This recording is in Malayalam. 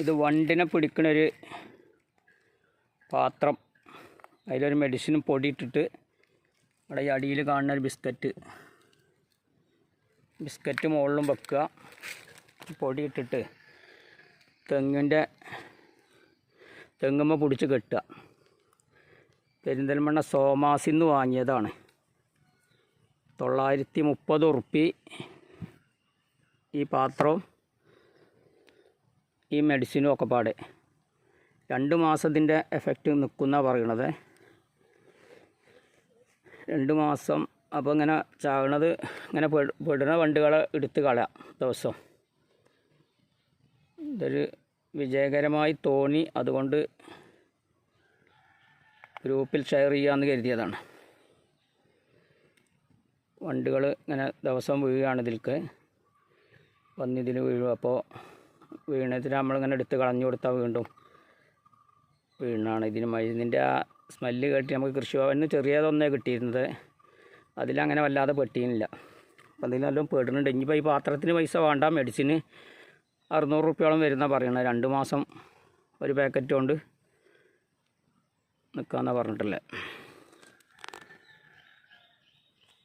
ഇത് വണ്ടിനെ പിടിക്കണൊരു പാത്രം. അതിലൊരു മെഡിസിനും പൊടിയിട്ടിട്ട് അവിടെ ഈ അടിയിൽ കാണുന്ന ഒരു ബിസ്ക്കറ്റ്. ബിസ്ക്കറ്റ് മുകളിലും വെക്കുക. പൊടിയിട്ടിട്ട് തെങ്ങിന്റെ തെങ്ങുമ്മ പിടിച്ച് കെട്ടുക. പെരിന്തൽമണ്ണ സോമാസിൽ നിന്ന് വാങ്ങിയതാണ്. തൊള്ളായിരത്തി മുപ്പത് ഉറുപ്പി ഈ പാത്രവും ഈ മെഡിസിനും ഒക്കെ പാടെ. രണ്ട് മാസത്തിന്റെ എഫക്റ്റ് നിൽക്കുന്ന പറയണത്. രണ്ട് മാസം അപ്പോൾ ഇങ്ങനെ ചാകണത് ഇങ്ങനെ പെട- പെടുന്ന വണ്ടുകളെ എടുത്ത് കളയാം ദിവസം. ഇതൊരു വിജയകരമായി തോന്നി അതുകൊണ്ട് ഗ്രൂപ്പിൽ ഷെയർ ചെയ്യാമെന്ന് കരുതിയതാണ്. വണ്ടുകൾ ഇങ്ങനെ ദിവസം വീഴുകയാണ് ഇതിൽക്ക്. വന്നിതിൽ വീഴും. അപ്പോൾ വീണതിന് നമ്മളിങ്ങനെ എടുത്ത് കളഞ്ഞു കൊടുത്താൽ വീണ്ടും. വീണാണ് ഇതിന് മരുന്നിന്റെ ആ സ്മെല്ല് കേട്ടി നമുക്ക് കൃഷിഭവനിൽ ചെറിയതൊന്നേ കിട്ടിയിരുന്നത്. അതിലങ്ങനെ വല്ലാതെ പെട്ടിയില്ല അപ്പം അതിൽ നല്ലോണം പെടുന്നുണ്ട്. ഇനിയിപ്പോൾ ഈ പാത്രത്തിന് പൈസ വേണ്ട മെഡിസിന്. അറുന്നൂറ് റുപ്യോളം വരുന്ന പറയണത് രണ്ട് മാസം ഒരു പാക്കറ്റ് കൊണ്ട് നിൽക്കാമെന്നാണ് പറഞ്ഞിട്ടുള്ളത്.